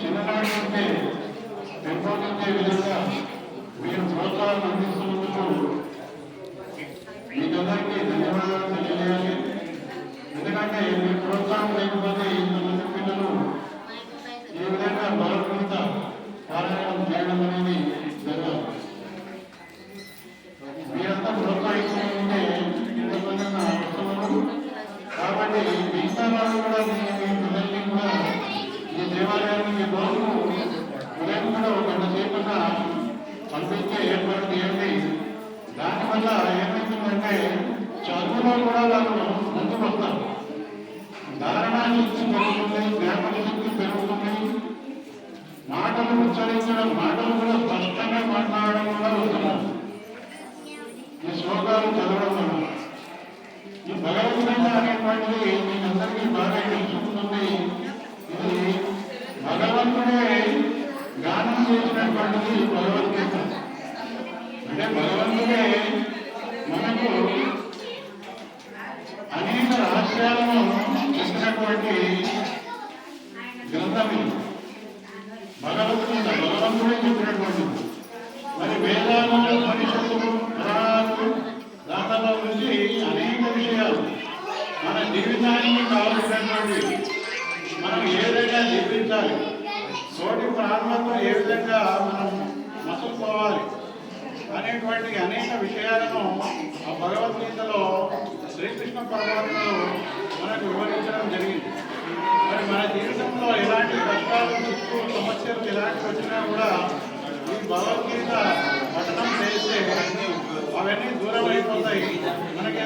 చిన్ననాటి నుండి పెంపొందించే విధంగా మీరు ప్రోత్సాహం అందిస్తున్నందుకు మీకందరికీ ధన్యవాదాలు తెలియజేయాలి. ఎందుకంటే మీ ప్రోత్సాహం లేకపోతే ఇంతమంది పిల్లలు ఈ విధంగా భగవద్గీత పారాయణం చేయడం అనేది జరగదు మీరంతా ప్రోత్సహిస్తుంటే ఇంతమంది నా వస్తున్నారు కాబట్టి మిగతా వాళ్ళు కూడా మీ మీ పిల్లల్ని కూడా ఈ రోజు ఉదయం కూడా ఒక గంట సేపున పంపించే ఏర్పాటు చేయండి. దానివల్ల ఏమవుతుందంటే చదువులో కూడా వాళ్ళు ముందుకు వస్తారు ధారణ శక్తి పెరుగుతుంది జ్ఞాపక శక్తి పెరుగుతుంది. మాటలు ఉచ్చరించడం మాటలు కూడా స్పష్టంగా మాట్లాడడం కూడా ఉత్తమం ఈ శ్లోకాలు చదవడం వల్ల ఈ భగవద్గీత అనేటువంటిది మీకందరికీ బాగా తెలుసుకుంటుంది ఇది భగవంతుడే గానం చేసినటువంటిది అంటే భగవంతుడే మనకు అనేక రహస్యాలను చెప్పినటువంటి గ్రంథం ఇది భగవద్గీత భగవంతుడే చెప్పినటువంటిది మరి వేదాలు పరిషత్తులు పురాణాలు దాంట్లో గురించి అనేక విషయాలు మన జీవితానికి కావలసినటువంటి మనం ఏ విధంగా జీవించాలి. తోటి ప్రాణులతో ఏ విధంగా మనం మసులుకోవాలి అనేటువంటి అనేక విషయాలను ఆ భగవద్గీతలో శ్రీకృష్ణ పరమాత్మను మనకు వివరించడం జరిగింది. మరి మన జీవితంలో ఎలాంటి కష్టాలు చుట్టూ సమస్యలు ఎలాంటి వచ్చినా కూడా ఈ భగవద్గీత పఠనం చేస్తే అవన్నీ దూరం అయిపోతాయి మనకి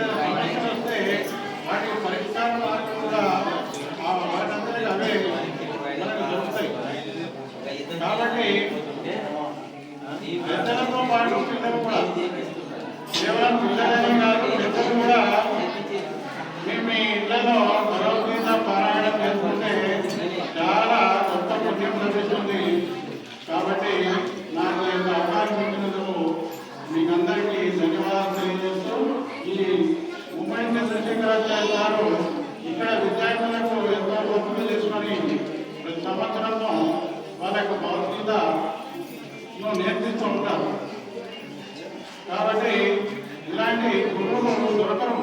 ఇలాంటి గురువులు దొరకరు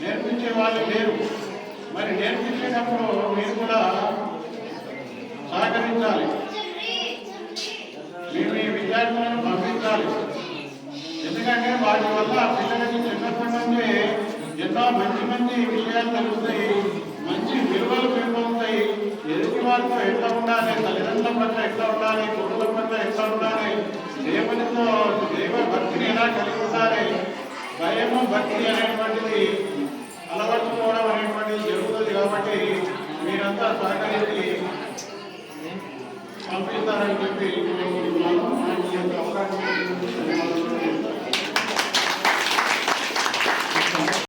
నేర్పించే వాళ్ళు లేరు. మరి నేర్పించేటప్పుడు మీరు కూడా సహకరించాలి. మీరు మీ విద్యార్థులను పంపించాలి. ఎందుకంటే వాటి వల్ల పిల్లలకి చిన్నప్పటి నుండి ఎంతో మంచి మంచి విషయాలు తెలుస్తాయి. మంచి విలువలు పెరుగుతాయి ఎదుటి వారితో ఎట్లా ఉండాలి? తల్లిదండ్రుల పట్ల ఎట్లా ఉండాలి? కొడుకుల పట్ల ఎట్లా ఉండాలి? దేవునితో దైవ భక్తిని ఎలా కలిగి భక్తి అనేటువంటిది అలవర్చుకోవడం అనేటువంటిది జరుగుతుంది కాబట్టి మీరంతా సహకరించి పంపిస్తారని చెప్పి